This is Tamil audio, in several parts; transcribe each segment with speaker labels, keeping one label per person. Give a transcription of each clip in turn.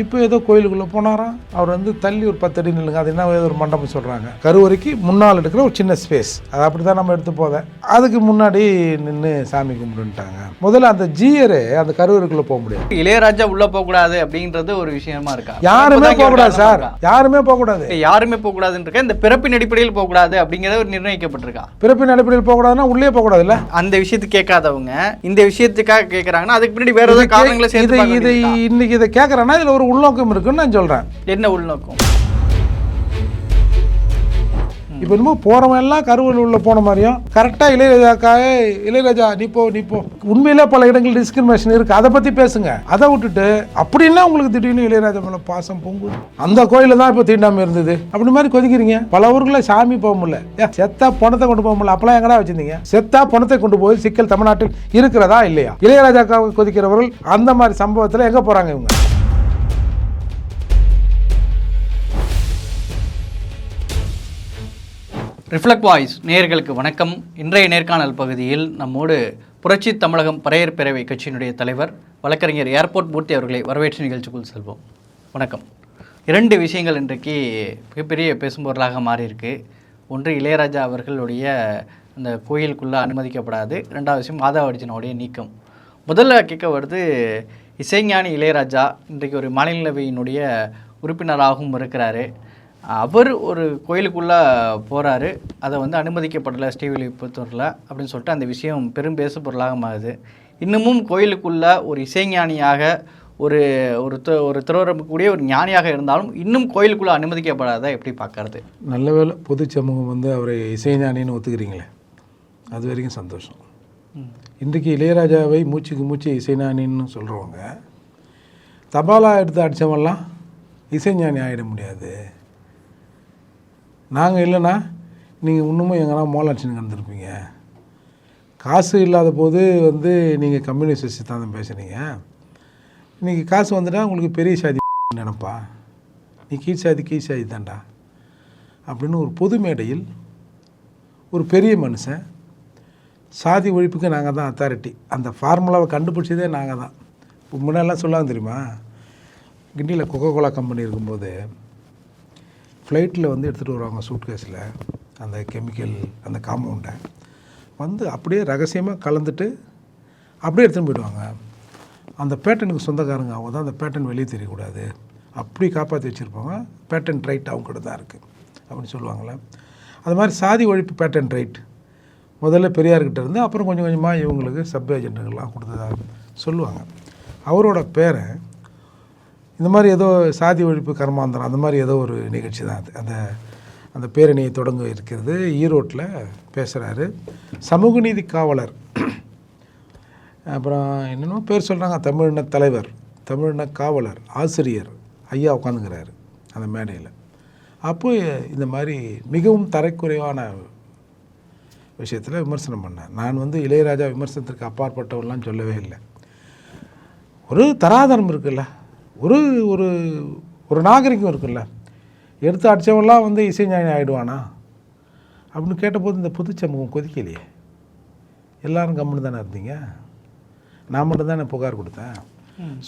Speaker 1: இப்போ ஏதோ கோயிலுக்குள்ளே போனாராம் அவர் வந்து தள்ளி ஒரு பத்து அடி நில்லுங்க அது என்ன ஏதோ ஒரு மண்டபம் சொல்கிறாங்க கருவறைக்கு முன்னால் இருக்கிற ஒரு சின்ன ஸ்பேஸ் அது அப்படி தான் நம்ம எடுத்து போத. அதுக்கு முன்னாடி நின்று சாமி கும்பிட்டுட்டாங்க முதல்ல அந்த ஜீயரே அந்த கருவறைக்குள்ளே போக முடியாது.
Speaker 2: இளையராஜா உள்ள போக கூடாது அப்படின்றது ஒரு விஷயமா இருக்கா?
Speaker 1: யாருமே போகக்கூடாது சார்? யாருமே போகக்கூடாது
Speaker 2: இல்ல, யாருமே போக கூடாதுன்னு இருக்க? இந்த பிறப்பின் அடிப்படையில் போக கூடாது அப்படிங்கறது ஒரு நிர்ணயிக்கப்பட்டிருக்கா?
Speaker 1: பிறப்பின் அடிப்படையில் போகக்கூடாதுன்னா உள்ளே போகக்கூடாதுல்ல
Speaker 2: அந்த விஷயத்துக்கு கேட்காதவங்க இந்த விஷயத்துக்காக கேட்கறாங்கன்னா அதுக்கு பின்னாடி வேற ஏதாவது காரணங்களை சேர்த்து
Speaker 1: இதை. இன்னைக்கு இதை கேட்குறேன்னா இதில் ஒரு உள்நோக்கம் இருக்குன்னு நான் சொல்கிறேன்
Speaker 2: என்ன உள்நோக்கம்?
Speaker 1: இப்போ என்னமோ போகிறவன் எல்லாம் கருவூரில் உள்ள போன மாதிரியும் கரெக்டாக இளையராஜாக்காக இளையராஜா நீ போ நீ போ. உண்மையிலே பல இடங்கள் டிஸ்கிரிமினேஷன் இருக்குது அதை பற்றி பேசுங்க. அதை விட்டுட்டு அப்படின்னா உங்களுக்கு திடீர்னு இளையராஜா மேலே பாசம் பொங்குது அந்த கோயிலில் தான் இப்போ தீண்டாமல் இருந்தது. அப்படி மாதிரி கொதிக்கிறீங்க. பல ஊர்களில் சாமி போக முடியல. செத்தா பணத்தை கொண்டு போக முடியல. அப்பெல்லாம் எங்கடா வச்சிருந்தீங்க? செத்தா பணத்தை கொண்டு போய் சிக்கல் தமிழ்நாட்டில் இருக்கிறதா இல்லையா? இளையராஜாக்காக கொதிக்கிறவர்கள் அந்த மாதிரி சம்பவத்தில் எங்கே போகிறாங்க இவங்க?
Speaker 2: ரிஃப்ளெக்ட் வாய்ஸ் நேயர்களுக்கு வணக்கம். இன்றைய நேர்காணல் பகுதியில் நம்மோடு புரட்சி தமிழகம் பறையர் பேரவை கட்சியினுடைய தலைவர் வழக்கறிஞர் ஏர்போர்ட் மூர்த்தி அவர்களை வரவேற்று நிகழ்ச்சிக்குள் செல்வோம். வணக்கம். இரண்டு விஷயங்கள் இன்றைக்கு மிகப்பெரிய பேசும்பொருளாக மாறியிருக்கு. ஒன்று இளையராஜா அவர்களுடைய அந்த கோயிலுக்குள்ளே அனுமதிக்கப்படாது. ரெண்டாவது விஷயம் மாதா நீக்கம். முதல்ல கேட்க வருது இசைஞானி இளையராஜா இன்றைக்கு ஒரு மாநிலவையினுடைய உறுப்பினராகவும் இருக்கிறாரு. அவர் ஒரு கோயிலுக்குள்ளே போகிறாரு அதை வந்து அனுமதிக்கப்படலை ஸ்ரீவில்லிபுத்தூரில் அப்படின்னு சொல்லிட்டு அந்த விஷயம் பெரும் பேசு பொருளாக மாறுது இன்னமும் கோயிலுக்குள்ள ஒரு இசைஞானியாக ஒரு ஒரு து- ஒரு திருவரம்பக்கூடிய ஒரு ஞானியாக இருந்தாலும் இன்னும் கோயிலுக்குள்ளே அனுமதிக்கப்படாத எப்படி பார்க்கறது?
Speaker 1: நல்ல வேளை பொது சமூகம் வந்து அவரை இசைஞானின்னு ஒத்துக்கிறீங்களே. அது வரைக்கும் சந்தோஷம். இன்றைக்கு இளையராஜாவை மூச்சுக்கு மூச்சு இசைஞானின்னு சொல்கிறவங்க தபாலா எடுத்து அடித்தவெல்லாம் இசைஞானி ஆகிட முடியாது. நாங்கள் இல்லைன்னா நீங்கள் இன்னமும் எங்கன்னா மோலாட்சின்னு கலந்துருப்பீங்க காசு இல்லாத போது வந்து நீங்கள் கம்யூனிஸ்ட் சித்தாந்தம் பேசுகிறீங்க இன்றைக்கி காசு வந்துட்டால் உங்களுக்கு பெரிய சாதி நினப்பா. நீ கீழ் சாதி கீழ் சாதி தான்டா. அப்படின்னு ஒரு பொது மேடையில் ஒரு பெரிய மனுஷன் சாதி ஒழிப்புக்கு நாங்கள் தான் அத்தாரிட்டி அந்த ஃபார்முலாவை கண்டுபிடிச்சதே நாங்கள் தான். இப்போ முன்னெல்லாம் சொல்லாங்க தெரியுமா? கிண்டியில் கொக்கோ கோலா கம்பெனி இருக்கும்போது ஃப்ளைட்டில் வந்து எடுத்துகிட்டு வருவாங்க சூட்கேஸில் அந்த கெமிக்கல் அந்த காம்பவுண்டை. வந்து அப்படியே ரகசியமாக கலந்துட்டு அப்படியே எடுத்துன்னு போயிடுவாங்க. அந்த பேட்டனுக்கு சொந்தக்காரங்க அவங்க தான் அந்த பேட்டன் வெளியே தெரியக்கூடாது. அப்படி காப்பாற்றி வச்சுருப்பாங்க. பேட்டன் ரைட் அவங்க கிட்ட தான் இருக்குது அப்படின்னு சொல்லுவாங்களே அது மாதிரி சாதி ஒழிப்பு பேட்டன் ரைட். முதல்ல பெரியார்கிட்ட இருந்து அப்புறம் கொஞ்சம் கொஞ்சமாக இவங்களுக்கு சப் ஏஜென்ட்டுகள்லாம் கொடுத்ததாக சொல்லுவாங்க. அவரோட பேரை இந்த மாதிரி ஏதோ சாதி ஒழிப்பு கர்மாந்திரம் அந்த மாதிரி ஏதோ ஒரு நிகழ்ச்சி தான் அது. அந்த அந்த பேரணியை தொடங்க இருக்கிறது. ஈரோட்டில் பேசுகிறாரு சமூக நீதி காவலர். அப்புறம் என்னென்னமோ பேர் சொல்கிறாங்க தமிழின தலைவர் தமிழின காவலர் ஆசிரியர் ஐயா உட்காந்துக்கிறாரு அந்த மேடையில். அப்போ இந்த மாதிரி மிகவும் தரைக்குறைவான விஷயத்தில் விமர்சனம் பண்ணேன் நான் வந்து இளையராஜா விமர்சனத்திற்கு அப்பாற்பட்டவன்லாம் சொல்லவே இல்லை. ஒரு தராதரம் இருக்குல்ல. ஒரு ஒரு ஒரு நாகரிகம் இருக்குல்ல. எடுத்து அடித்தவன்லாம் வந்து இசைஞானி ஆகிடுவானா அப்படின்னு கேட்டபோது இந்த புது சமூகம் கொதிக்கலையே. எல்லாரும் கம்முன்னு தானே இருந்தீங்க? நான் மட்டும் தானே புகார் கொடுத்தேன்.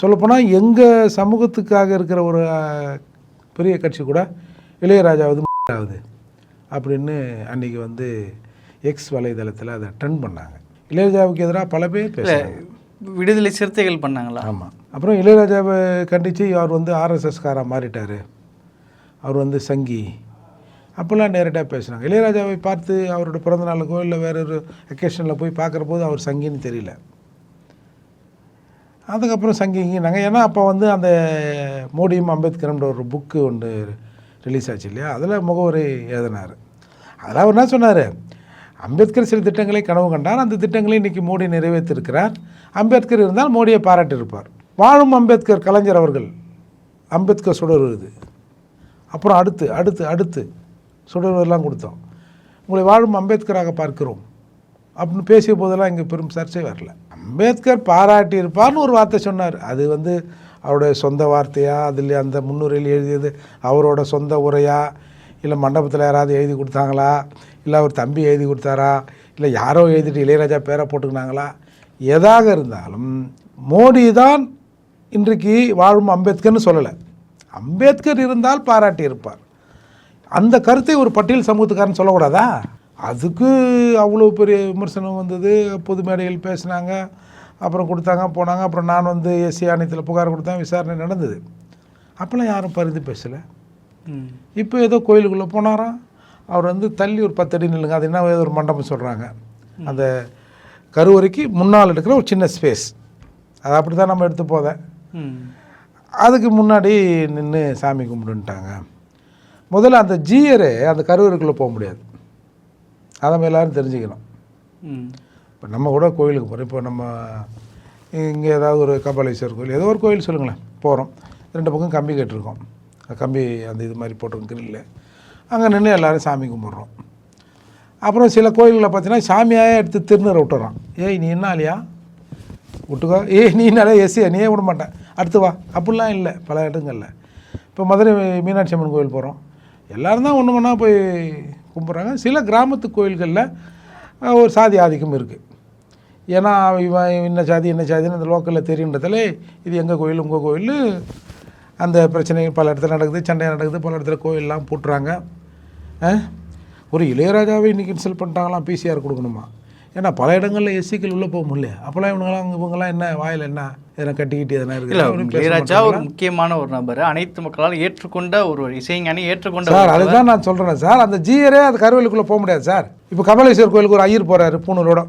Speaker 1: சொல்லப்போனால் எங்கள் சமூகத்துக்காக இருக்கிற ஒரு பெரிய கட்சி கூட இளையராஜாவது ஆகுது அப்படின்னு அன்றைக்கி வந்து எக்ஸ் வலைதளத்தில் அதை ட்ரெண்ட் பண்ணாங்க. இளையராஜாவுக்கு எதிராக பல பேர் பேசுகிறாங்க
Speaker 2: விடுதலை சிறுத்தைகள் பண்ணாங்களா?
Speaker 1: ஆமாம் அப்புறம் இளையராஜாவை கண்டித்து அவர் வந்து ஆர்எஸ்எஸ்காராக மாறிட்டார். அவர் வந்து சங்கி. அப்போல்லாம் நேரடியாக பேசுகிறாங்க இளையராஜாவை பார்த்து அவரோட பிறந்த நாளுக்கோ இல்லை வேற ஒரு அக்கேஷனில் போய் பார்க்குற போது அவர் சங்கின்னு தெரியல. அதுக்கப்புறம் சங்கி நாங்கள் ஏன்னா அப்போ வந்து அந்த மோடியும் அம்பேத்கர்ன்ற ஒரு புக்கு ஒன்று ரிலீஸ் ஆச்சு இல்லையா? அதில் முகவரி எழுதினார். அதில் அவர் என்ன சொன்னார்? அம்பேத்கர் சில திட்டங்களை கனவு கண்டார். அந்த திட்டங்களை இன்றைக்கி மோடி நிறைவேற்றிருக்கிறார். அம்பேத்கர் இருந்தால் மோடியை பாராட்டியிருப்பார். வாழும் அம்பேத்கர் கலைஞர் அவர்கள் அம்பேத்கர் சுடர் இது. அப்புறம் அடுத்து அடுத்து அடுத்து சுடருவதெல்லாம் கொடுத்தோம். உங்களை வாழும் அம்பேத்கராக பார்க்கிறோம். அப்படின்னு பேசிய போதெல்லாம் இங்கே பெரும் சர்ச்சை வரல. அம்பேத்கர் பாராட்டி இருப்பார்னு ஒரு வார்த்தை சொன்னார். அது வந்து அவருடைய சொந்த வார்த்தையா? அதில் அந்த முன்னுரையில் எழுதியது அவரோட சொந்த உரையா? இல்லை மண்டபத்தில் யாராவது எழுதி கொடுத்தாங்களா? இல்லை அவர் தம்பி எழுதி கொடுத்தாரா? இல்லை யாரோ எழுதிட்டு இளையராஜா பேரை போட்டுக்கினாங்களா? எதாக இருந்தாலும் மோடி தான் இன்றைக்கு வாழும் அம்பேத்கர்னு சொல்லலை. அம்பேத்கர் இருந்தால் பாராட்டி இருப்பார். அந்த கருத்தை ஒரு பட்டியல் சமூகத்துக்காரன் சொல்லக்கூடாதா? அதுக்கு அவ்வளோ பெரிய விமர்சனம் வந்தது. பொது மேடையில் பேசினாங்க. அப்புறம் கொடுத்தாங்க போனாங்க. அப்புறம் நான் வந்து எஸ்சி ஆணையத்தில் புகார் கொடுத்தேன். விசாரணை நடந்தது. அப்போல்லாம் யாரும் பரிந்து பேசலை. இப்போ ஏதோ கோயிலுக்குள்ளே போனாராம். அவர் வந்து தள்ளி ஒரு பத்து அடி நில்லுங்க அது என்ன ஏதோ ஒரு மண்டபம் சொல்கிறாங்க அந்த கருவறைக்கு முன்னால் இருக்கிற ஒரு சின்ன ஸ்பேஸ் அது அப்படி தான் நம்ம எடுத்து போதேன் அதுக்கு முன்னாடி நின்று சாமி கும்பிடுன்ட்டாங்க. முதல்ல அந்த ஜீயரே அந்த கருவறைக்குள்ளே போக முடியாது. அதை நம்ம எல்லாரும் தெரிஞ்சுக்கணும். இப்போ நம்ம கூட கோயிலுக்கு போகிறோம் இப்போ நம்ம இங்கே ஏதாவது ஒரு கபாலீஸ்வரர் கோயில் ஏதோ ஒரு கோயில் சொல்லுங்களேன். போகிறோம் ரெண்டு பக்கம் கம்பி கட்டிருக்கோம். கம்பி அந்த இது மாதிரி போட்டிருக்கோம் கிரில்ல அங்கே நின்று எல்லோரும் சாமி கும்பிட்றோம். அப்புறம் சில கோயில்களில் பார்த்தீங்கன்னா சாமியாயே எடுத்து திருநூறை விட்டுறான். ஏய் நீ என்ன விட்டுக்கோ. ஏய் நீ என்னாலே எஸ்சியா நீயே விட மாட்டேன். அடுத்து வா. அப்படிலாம் இல்லை. பல இடங்களில். இப்போ மதுரை மீனாட்சி அம்மன் கோயில் போகிறோம் எல்லோரும் தான் ஒன்று ஒன்றா போய் கும்பிட்றாங்க. சில கிராமத்து கோயில்களில் ஒரு சாதி ஆதிக்கம் இருக்குது ஏன்னா இவன் என்ன சாதி என்ன சாதின்னு அந்த லோக்கலில் தெரியுன்றதுல இது எங்கள் கோயில் உங்கள் கோயில் அந்த பிரச்சனைகள் பல இடத்துல நடக்குது சண்டை நடக்குது பல இடத்துல கோயிலெலாம் போட்டுறாங்க. ஒரு இளையராஜாவை இன்றைக்கி இன்சல்ட் பண்ணிட்டாங்களாம் பிசிஆர் கொடுக்கணுமா? ஏன்னா பல இடங்களில் எஸ்சிக்கள் உள்ளே போக முடியல. அப்போல்லாம் இவங்களாம் இவங்கெல்லாம் என்ன வாயில் என்ன எதனா கட்டிக்கிட்டு எதனா பேச
Speaker 2: இளையராஜா? ஒரு முக்கியமான ஒரு நபர். அனைத்து மக்களால் ஏற்றுக்கொண்ட ஒரு இசைஞானி ஏற்றுக்கொண்ட
Speaker 1: சார் அதுதான் நான் சொல்கிறேன் சார் அந்த ஜீயரே அது கருவேலுக்குள்ளே போக முடியாது சார். இப்போ கபாலீஸ்வரர் கோயிலுக்கு ஒரு ஐயர் போகிறாரு பூணூலோட.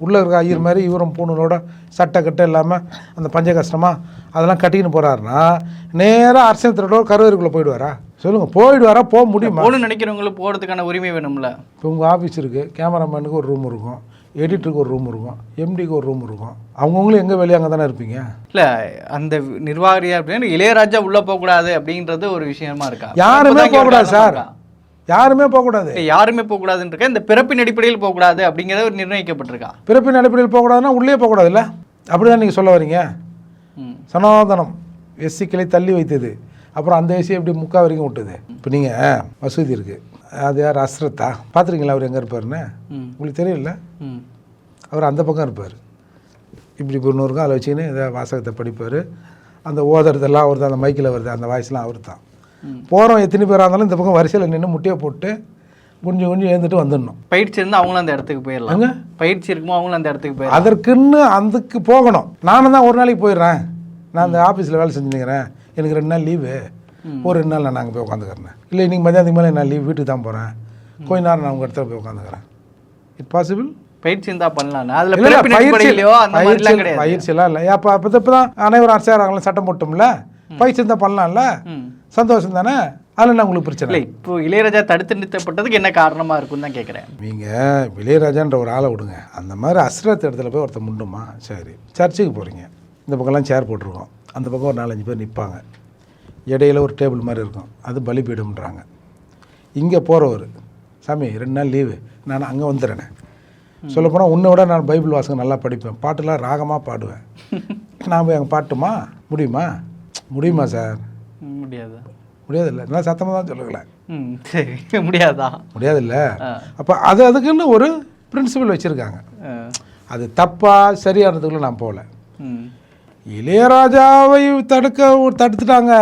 Speaker 1: உள்ளே இருக்க ஐயர் மாதிரி இவரும் பூணூலோட சட்டை கட்டை இல்லாமல் அந்த பஞ்ச கஷ்டமா அதெல்லாம் கட்டிக்கின்னு போகிறாருன்னா நேராக அரசியல் திருடோ கருவேலுக்குள்ளே போயிடுவாரா? சொல்லுங்கள் போயிடுவாரா போக முடியுமா?
Speaker 2: போகணும்னு நினைக்கிறவங்களுக்கு போகிறதுக்கான உரிமை வேணும்ல?
Speaker 1: இப்போ உங்கள் ஆஃபீஸ் இருக்குது கேமராமேனுக்கு ஒரு ரூம் இருக்கும் எடிட்டருக்கு ஒரு ரூம் இருக்கும் எம்டிக்கு ஒரு ரூம் இருக்கும். அவங்கவுங்களும் எங்கே வெளியே அங்கே தானே இருப்பீங்க?
Speaker 2: இல்ல அந்த நிர்வாகியா அப்படின்னு இளையராஜா உள்ள போக கூடாது அப்படின்றது ஒரு விஷயமா இருக்கா?
Speaker 1: யாருமே போகக்கூடாது சார்? யாருமே போகக்கூடாது.
Speaker 2: இல்ல, யாருமே போக கூடாதுன்னு இருக்க இந்த பிறப்பின் அடிப்படையில் போக கூடாது அப்படிங்கறது ஒரு நிர்ணயிக்கப்பட்டிருக்கா?
Speaker 1: பிறப்பின் அடிப்படையில் போகக்கூடாதுன்னா உள்ளே போகக்கூடாதுல்ல? அப்படி தான் நீங்கள் சொல்ல வரீங்க. சனாதனம் எஸ்சிக்களை தள்ளி வைத்தது. அப்புறம் அந்த எஸ்சி எப்படி முக்கா வரைக்கும் விட்டது இப்போ நீங்கள் மசூதி இருக்குது அது யார்? அஸ்ரத்தா. பார்த்துருக்கீங்களா அவர் எங்கே இருப்பாருன்னு. உங்களுக்கு தெரியல. அவர் அந்த பக்கம் இருப்பார். இப்படி ஒன்று இருக்கும் அதை வச்சுக்கின்னு இதை வாசகத்தை படிப்பார். அந்த ஓதுறதெல்லாம் அவர் தான் அந்த மைக்கில் வருது அந்த வாய்ஸ்லாம் அவர் தான். போகிறோம் எத்தனை பேராக இருந்தாலும் இந்த பக்கம் வரிசையில் நின்று முட்டையை போட்டு குஞ்சு குஞ்சு எழுந்துட்டு வந்துடணும்.
Speaker 2: பயிற்சி இருந்தா அவங்களும் அந்த இடத்துக்கு போயிடலாம்.
Speaker 1: எங்க?
Speaker 2: பயிற்சி இருக்குமோ அவங்களும் அந்த இடத்துக்கு போயிடலாம்.
Speaker 1: அதற்குன்னு அதுக்கு போகணும். நானும் தான் ஒரு நாளைக்கு போயிடுறேன். நான் அந்த ஆஃபீஸில் வேலை செஞ்சுருக்கிறேன் எனக்கு ரெண்டு நாள் லீவு ஒரு ரெண்டு நாள் நான் அங்கே போய் உட்காந்துக்கிறேன் இல்லை இன்றைக்கி மதியானத்துக்கு மேலே நான் லீவ் வீட்டுக்கு தான் போகிறேன் கொஞ்ச நேரம் நான் உங்கள் இடத்துல போய் உட்காந்துக்கிறேன் இட் பாசிபிள்
Speaker 2: பயிற்சி இருந்தா பண்ணலாம் அதுல
Speaker 1: பயிற்சி பயிற்சியெல்லாம் இல்லை. அப்போ அப்போ இப்போ தான். அனைவரும் அரசாங்கம் சட்டம் போட்டோம்ல. பயிற்சி இருந்தால் பண்ணலாம்ல. சந்தோஷம் தானே? அதில் என்ன உங்களுக்கு பிரச்சனை?
Speaker 2: இல்ல இப்போ இளையராஜா தடுத்து நிறுத்தப்பட்டதுக்கு என்ன காரணமா இருக்கும்னு தான் கேட்குறேன்
Speaker 1: நீங்கள் இளையராஜான்ற ஒரு ஆளை விடுங்க. அந்த மாதிரி அஸ்ரத் இடத்துல போய் ஒருத்தர் முண்டுமா? சரி. சர்ச்சுக்கு போகிறீங்க இந்த பக்கம்லாம் சேர் போட்டிருக்கோம். அந்த பக்கம் ஒரு நாலஞ்சு பேர் நிற்பாங்க. இடையில ஒரு டேபிள் மாதிரி இருக்கும். அது பலிபீடம்ன்றாங்க. இங்கே போகிறவர் சாமி ரெண்டு நாள் லீவு. நான் அங்கே வந்துடுறேனே. சொல்லப்போனால் உன்னை விட நான் பைபிள் வாசகம் நல்லா படிப்பேன். பாட்டுலாம் ராகமாக பாடுவேன். நான் போய் அங்கே பாட்டுமா? முடியுமா? முடியுமா சார்?
Speaker 2: முடியாதா.
Speaker 1: முடியாதுல்ல. நான் சத்தமாக தான் சொல்லுங்களேன்
Speaker 2: சரி. முடியாதா?
Speaker 1: முடியாதுல்ல.
Speaker 2: ஆ.
Speaker 1: அப்போ அது அதுக்குன்னு ஒரு பிரின்சிபல் வச்சுருக்காங்க. அது தப்பா சரியானதுக்குள்ள நான் போகல. இளையராஜாவை தடுக்க தடுத்துட்டாங்க.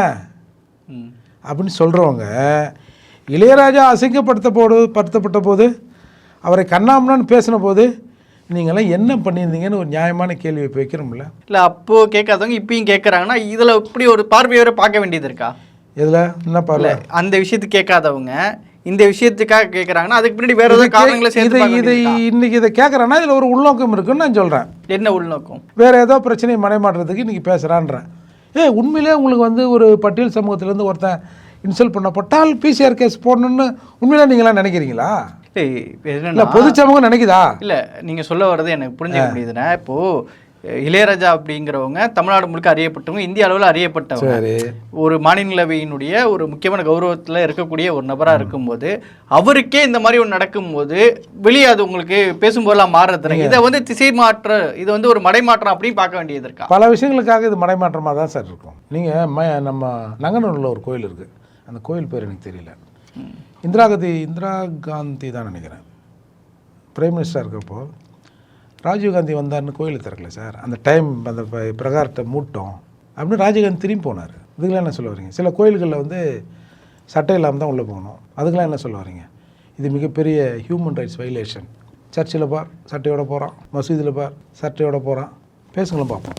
Speaker 1: அப்படின்னு சொல்கிறவங்க இளையராஜா அசிங்கப்படுத்த போடு படுத்தப்பட்ட போது அவரை கண்ணாமண்ணான்னு பேசின போது நீங்களாம் என்ன பண்ணியிருந்தீங்கன்னு ஒரு நியாயமான கேள்வி வைக்கிறோம்ல
Speaker 2: இல்ல அப்போ கேட்காதவங்க இப்பயும் கேட்கறாங்கன்னா இதுல இப்படி ஒரு பார்வையோட பார்க்க வேண்டியது இருக்கா?
Speaker 1: இதில் என்ன பாருல
Speaker 2: அந்த விஷயத்துக்கு கேட்காதவங்க. இந்த விஷயத்துக்காக கேட்கறாங்கன்னா அதுக்கு பின்னாடி வேற ஏதாவது காரணங்களை சேர்த்து
Speaker 1: இதை இதை இன்னைக்கு இதை கேட்குறேன்னா இதில் ஒரு உள்நோக்கம் இருக்குன்னு நான் சொல்கிறேன்?
Speaker 2: என்ன உள்நோக்கம்?
Speaker 1: வேற ஏதோ பிரச்சனையை மறைமாட்டுறதுக்கு இன்றைக்கி பேசுகிறான்றேன் ஏ உண்மையிலே உங்களுக்கு வந்து ஒரு பட்டியல் சமூகத்திலேருந்து ஒருத்தன் இன்சல்ட் பண்ணப்பட்டால் பிசிஆர் கேஸ் போடணும்னு உண்மையிலே நீங்களாம் நினைக்கிறீங்களா?
Speaker 2: இல்ல,
Speaker 1: பொது சமூகம் நினைக்குதா?
Speaker 2: இல்ல நீங்க சொல்ல வர்றது எனக்கு புரிஞ்சுக்க முடியுதுன்னா இப்போ அஹ், இளையராஜா அப்படிங்கிறவங்க தமிழ்நாடு முழுக்க அறியப்பட்டவங்க இந்திய அளவில் அறியப்பட்டவங்க. ஒரு மாநிலங்களவையினுடைய ஒரு முக்கியமான கௌரவத்தில் இருக்கக்கூடிய ஒரு நபராக இருக்கும்போது அவருக்கே இந்த மாதிரி ஒன்று நடக்கும்போது வெளியே அது உங்களுக்கு பேசும்போதெல்லாம் மாறுறது இதை வந்து திசை மாற்ற இது வந்து ஒரு மடைமாற்றம் அப்படின்னு பார்க்க வேண்டியது இருக்கா?
Speaker 1: பல விஷயங்களுக்காக இது மடைமாற்றமாக தான் சார் இருக்கும். நீங்கள் நம்ம நங்கனூரில் ஒரு கோயில் இருக்குது அந்த கோயில் பேர் எனக்கு தெரியல. இந்திரா காந்தி இந்திரா காந்தி தான் நினைக்கிறேன். பிரைம் மினிஸ்டராக இருக்கப்போ ராஜீவ் காந்தி வந்தார்னு கோயில் திறக்கல சார். அந்த டைம் அந்த பிரகாரத்தை மூட்டோம். அப்படின்னு ராஜீவ்காந்தி திரும்பி போனார். இதுக்கெல்லாம் என்ன சொல்ல வரீங்க? சில கோயில்களில் வந்து சட்டை இல்லாமல் தான் உள்ளே போகணும். அதுக்கெல்லாம் என்ன சொல்ல வரீங்க? இது மிகப்பெரிய ஹியூமன் ரைட்ஸ் வைலேஷன் சர்ச்சில் பார் சட்டையோட போகிறான் மசூதியில் பார் சட்டையோட போகிறான் பேசுங்களும் பார்ப்போம்.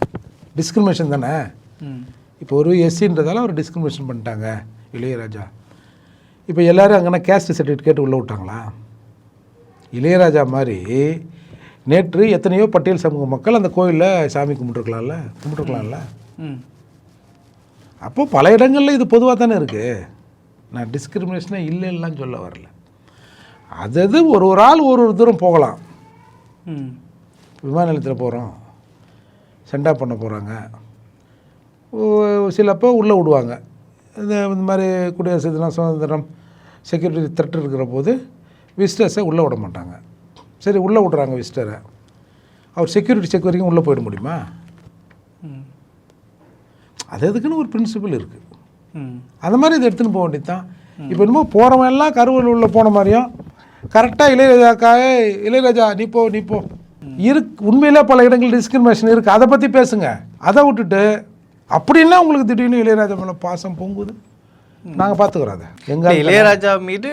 Speaker 1: டிஸ்கிரிமினேஷன் தானே? இப்போ ஒரு எஸ்சின்றதால ஒரு டிஸ்கிரிமினேஷன் பண்ணிட்டாங்க இளையராஜா. இப்போ எல்லாரும் அங்கன்னா கேஸ்ட் சர்டிஃபிகேட் கேட்டு உள்ளே விட்டாங்களா? இளையராஜா மாதிரி நேற்று எத்தனையோ பட்டியல் சமூக மக்கள் அந்த கோயிலில் சாமி கும்பிட்டுருக்கலாம்ல கும்பிட்டுருக்கலாம்ல.
Speaker 2: ம்.
Speaker 1: அப்போ பல இடங்களில் இது பொதுவாக தானே இருக்குது நான் டிஸ்கிரிமினேஷனே இல்லைன்னுலாம் சொல்ல வரல. அது அது ஒரு ஒரு ஆள் ஒரு ஒரு தூரம் போகலாம். விமான நிலையத்தில் போகிறோம் சென்டா பண்ண போகிறாங்க சிலப்போ உள்ளே விடுவாங்க. இந்த இந்த மாதிரி குடியரசு தினம் சுதந்திரம் செக்யூரிட்டி த்ரெட் இருக்கிற போது விசிட்டர்ஸை உள்ளே விட மாட்டாங்க. சரி உள்ளே விட்றாங்க விசிட்டரை அவர் செக்யூரிட்டி செக் வரைக்கும் உள்ளே போயிட முடியுமா? அது அதுக்குன்னு ஒரு பிரின்சிபல் இருக்குது அந்த மாதிரி இதை எடுத்துன்னு போக வேண்டியது தான் இப்போ என்னமோ போகிறவன் எல்லாம் கருவூரில் உள்ள போன மாதிரியும் கரெக்டாக இளையராஜாக்காக இளையராஜா நீ போ நீ போ. இருக்கு உண்மையிலே பல இடங்கள் டிஸ்கிரிமினேஷன் இருக்குது அதை பற்றி பேசுங்க. அதை விட்டுட்டு அப்படின்னா உங்களுக்கு திடீர்னு இளையராஜா மேலே பாசம் பொங்குது. நாங்கள் பார்த்துக்குறோம் அதை. எங்கள்
Speaker 2: இளையராஜா மீது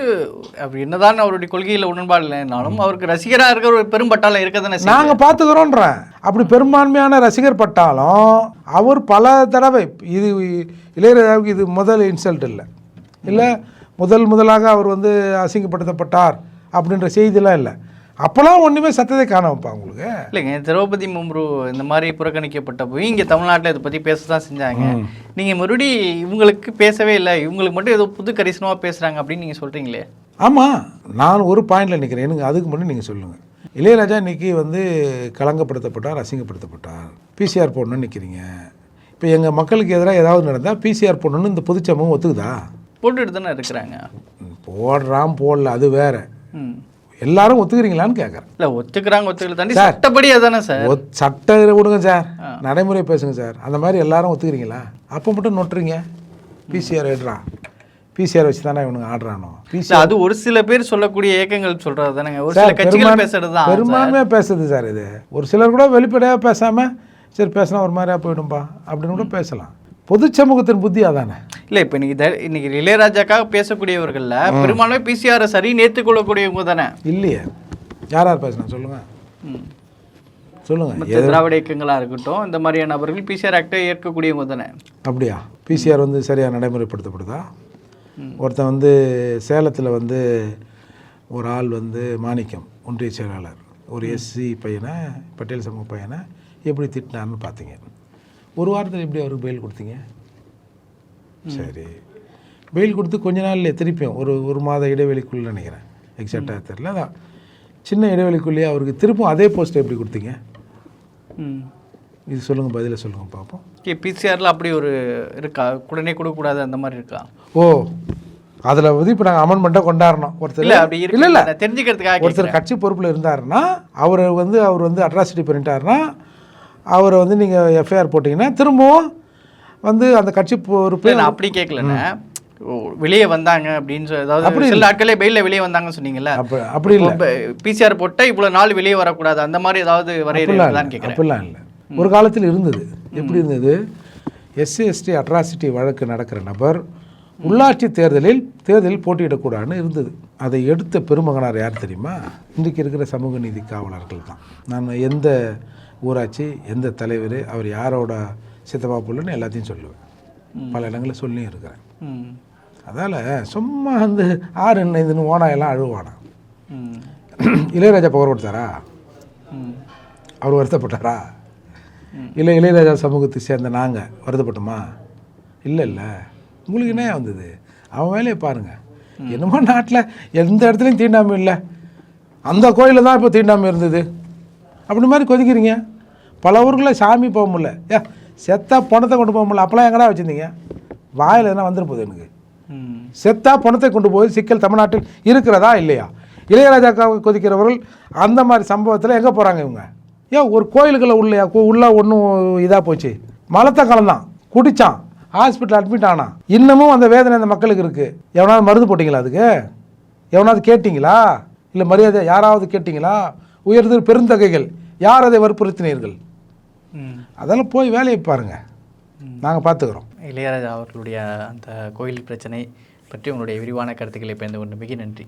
Speaker 2: அப்படி என்னதான் அவருடைய கொள்கையில் உடன்பாடு இல்லைனாலும் அவருக்கு ரசிகராக இருக்கிற ஒரு பெரும்பட்டாளம் இருக்க தானே
Speaker 1: நாங்கள் பார்த்துக்குறோன்றேன் அப்படி பெரும்பான்மையான ரசிகர் பட்டாலும் அவர் பல தடவை இது இளையராஜாவுக்கு இது முதல் இன்சல்ட் இல்லை. இல்லை முதல் முதலாக அவர் வந்து அசிங்கப்படுத்தப்பட்டார் அப்படின்ற செய்திலாம் இல்லை. அப்போல்லாம் ஒன்றுமே சத்தத்தை காணாமப்பா உங்களுக்கு?
Speaker 2: இல்லைங்க திரௌபதி மும்ரு இந்த மாதிரி புறக்கணிக்கப்பட்ட போய் இங்கே தமிழ்நாட்டில் இதை பற்றி பேச தான் செஞ்சாங்க நீங்கள் மறுபடி இவங்களுக்கு பேசவே இல்லை இவங்களுக்கு மட்டும் ஏதோ புது கரிசனமாக பேசுகிறாங்க அப்படின்னு நீங்கள் சொல்கிறீங்களே
Speaker 1: ஆமாம் நான் ஒரு பாயிண்டில் நிற்கிறேன் எனக்கு அதுக்கு மட்டும் நீங்கள் சொல்லுங்கள் இளையராஜா இன்னைக்கு வந்து களங்கப்படுத்தப்பட்டார் அசிங்கப்படுத்தப்பட்டார். பிசிஆர் போடணும்னு நிற்கிறீங்க இப்போ எங்கள் மக்களுக்கு எதிராக ஏதாவது நடந்தால் பிசிஆர் போடணும்னு இந்த பொதுச் சமூகம் ஒத்துக்குதா?
Speaker 2: போட்டுட்டு தானே இருக்கிறாங்க.
Speaker 1: போடுறான் போடல அது வேற. எல்லாரும் ஒத்துக்கிறீங்களான்னு கேட்குறேன்
Speaker 2: இல்லை ஒத்துக்கிறாங்க ஒத்துக்கல தாண்டி சட்டப்படி அதானே சார்?
Speaker 1: ஒத் சட்ட விடுங்க சார். நடைமுறை பேசுங்க சார். அந்த மாதிரி எல்லாரும் ஒத்துக்கிறீங்களா? அப்போ மட்டும் நொட்டுறீங்க. பிசிஆர் எடுறா பிசிஆர் வச்சு தானே இவனுங்க ஆடுறானோ? பிசி
Speaker 2: இல்ல, அது ஒரு சில பேர் சொல்லக்கூடிய இயக்கங்கள் சொல்றது தானேங்க. ஒரு சில கட்சிகள் பேசுறது தான்
Speaker 1: பெரும்பான்மையாக பேசுது சார் இது. ஒரு சிலர் கூட வெளிப்படையாக பேசாமல் சரி பேசினா ஒரு மாதிரியா போயிடும்பா அப்படின்னு கூட பேசலாம். பொது சமூகத்தின் புத்தி அதானே?
Speaker 2: இல்ல இப்ப இன்னைக்கு இன்னைக்கு இளையராஜாக்காக பேசக்கூடியவர்கள்ல பெரும்பான்மை பிசிஆர் சரி ஏற்றுக்கொள்ளக்கூடியவங்க தானே
Speaker 1: இல்லையே. யார் யார் பேசுனா. சொல்லுங்கள்
Speaker 2: மத்த திராவிட இயக்கங்களா இருக்கட்டும் இந்த மாதிரியான நபர்கள் பிசிஆர் ஆக்டை ஏற்கக்கூடியவங்க தானே
Speaker 1: அப்படியா. பிசிஆர் வந்து சரியாக நடைமுறைப்படுத்தப்படுதா? ஒருத்தன் வந்து சேலத்தில் வந்து ஒரு ஆள் வந்து மாணிக்கம் ஒன்றிய செயலாளர். ஒரு எஸ்சி பையனை பட்டியல் சமூக பையனை எப்படி திட்டினார்னு பார்த்தீங்க. ஒரு வாரத்தில் எப்படி அவருக்கு பெயில் கொடுத்தீங்க? சரி. பெயில் கொடுத்து கொஞ்ச நாள்ல திருப்பியும் ஒரு ஒரு மாத இடைவெளிக்குள்ள நினைக்கிறேன். எக்ஸாக்டாக தெரியல. அதான். சின்ன இடைவெளிக்குள்ளேயே அவருக்கு திருப்பும் அதே போஸ்ட்டை எப்படி கொடுத்தீங்க?
Speaker 2: ம்.
Speaker 1: இது சொல்லுங்கள் பதிலை சொல்லுங்கள் பார்ப்போம்
Speaker 2: பிசிஆர்ல அப்படி ஒரு இருக்கா? உடனே கொடுக்கக்கூடாது அந்த மாதிரி இருக்கா?
Speaker 1: ஓ அதில் வந்து இப்போ நாங்கள் அமெண்ட்மெண்ட்டாக கொண்டாடணும். ஒருத்தர்
Speaker 2: இல்ல அப்படி
Speaker 1: இல்லை இல்லை.
Speaker 2: தெரிஞ்சுக்கிறதுக்காக
Speaker 1: ஒருத்தர் கட்சி பொறுப்பில் இருந்தாருன்னா அவர் வந்து அவர் வந்து அட்ராசிட்டி பண்ணிட்டாருன்னா அவரை வந்து நீங்கள் எஃப்ஐஆர் போட்டிங்கன்னா திரும்பவும் வந்து அந்த கட்சி பொறுப்பு
Speaker 2: அப்படி கேட்கலண்ணே வெளியே வந்தாங்க அப்படின்னு சொல்லி அதாவது சில நாட்களே பெயில வெளியே வந்தாங்கன்னு சொன்னீங்கல்ல.
Speaker 1: அப்போ அப்படி இல்லை.
Speaker 2: பிசிஆர் போட்டா இவ்வளவு நாள் வெளியே வரக்கூடாது. அந்த மாதிரி ஏதாவது வரையறை இருக்குதான்னு கேட்குறேன்
Speaker 1: அப்படிலாம் இல்லை. ஒரு காலத்தில் இருந்தது. எப்படி இருந்தது? எஸ்சி எஸ்டி அட்ராசிட்டி வழக்கு நடக்கிற நபர் உள்ளாட்சி தேர்தலில் தேர்தலில் போட்டியிடக்கூடாதுன்னு இருந்தது. அதை எடுத்த பெருமகனார் யார் தெரியுமா? இன்றைக்கு இருக்கிற சமூக நீதி காவலர்கள் தான். நான் எந்த ஊராட்சி எந்த தலைவர் அவர் யாரோட சித்தப்பா புள்ளன்னு எல்லாத்தையும் சொல்லுவேன். பல இடங்களில் சொல்லியும் இருக்கிறேன். அதால் சும்மா வந்து ஆறு என்ன இதுன்னு ஓனாயெல்லாம் அழுவானா? இளையராஜா புகழ் கொடுத்தாரா? அவர் வருத்தப்பட்டாரா? இல்லை இளையராஜா சமூகத்தை சேர்ந்த நாங்கள் வருத்தப்பட்டோமா? இல்லை இல்லை. உங்களுக்கு என்ன வந்தது. அவன் வேலையை பாருங்கள் என்னமோ நாட்டில் எந்த இடத்துலையும் தீண்டாமை இல்லை. அந்த கோயிலில் தான் இப்போ தீண்டாமை இருந்தது. அப்படி மாதிரி கொதிக்கிறீங்க. பல ஊர்களில் சாமி போக முடியல. ஏ செத்தா பணத்தை கொண்டு போக முடியல. அப்போலாம் எங்கடா வச்சுருந்தீங்க? வாயில் எதனா வந்துட போகுது எனக்கு. செத்தா பணத்தை கொண்டு போய் சிக்கல் தமிழ்நாட்டில் இருக்கிறதா இல்லையா? இளையராஜாக்காக கொதிக்கிறவர்கள் அந்த மாதிரி சம்பவத்தில் எங்கே போகிறாங்க இவங்க? ஏன் ஒரு கோயிலுக்குள்ள உள்ளையா? உள்ள ஒன்றும் இதாக போச்சு. மலத்த கலந்தான் குடித்தான் ஹாஸ்பிட்டல் அட்மிட் ஆனான் இன்னமும் அந்த வேதனை அந்த மக்களுக்கு இருக்குது எவனாவது மருந்து போட்டிங்களா அதுக்கு? எவனாவது கேட்டிங்களா? இல்லை மரியாதை யாராவது கேட்டிங்களா? உயர்ந்த பெருந்தகைகள் யார் அதை வற்புறுத்தினீர்கள்? அதெல்லாம் போய் வேலையை பாருங்கள் நாங்கள் பார்த்துக்குறோம்
Speaker 2: இளையராஜா அவர்களுடைய அந்த கோயில் பிரச்சனை பற்றி உங்களுடைய விரிவான கருத்துக்களை பயந்து கொண்டு மிக நன்றி.